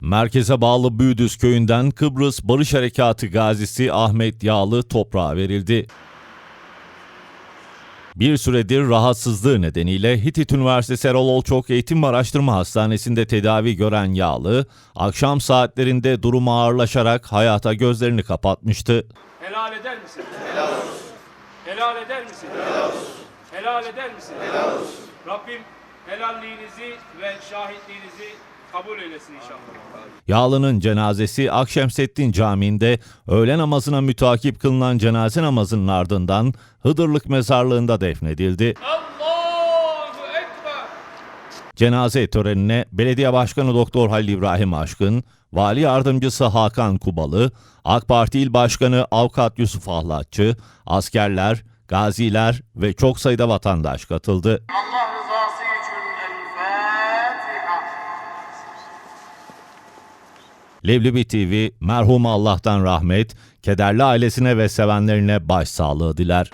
Merkeze bağlı Büyüdüz köyünden Kıbrıs Barış Harekatı gazisi Ahmet Yağlı toprağa verildi. Bir süredir rahatsızlığı nedeniyle Hitit Üniversitesi Erol Olçok Eğitim Araştırma Hastanesi'nde tedavi gören Yağlı, akşam saatlerinde durumu ağırlaşarak hayata gözlerini kapatmıştı. Helal eder misin? Helal olsun. Helal eder misin? Helal olsun. Helal eder misin? Helal olsun. Rabbim helalliğinizi ve şahitliğinizi kabul eylesin inşallah. Yağlı'nın cenazesi Akşemseddin Camii'nde öğle namazına mütakip kılınan cenaze namazının ardından Hıdırlık Mezarlığı'nda defnedildi. Allahu Ekber. Cenaze törenine Belediye Başkanı Doktor Halil İbrahim Aşkın, Vali Yardımcısı Hakan Kubalı, AK Parti İl Başkanı Avukat Yusuf Ahlatçı, askerler, gaziler ve çok sayıda vatandaş katıldı. Allah Leblebi TV, merhum Allah'tan rahmet, kederli ailesine ve sevenlerine başsağlığı diler.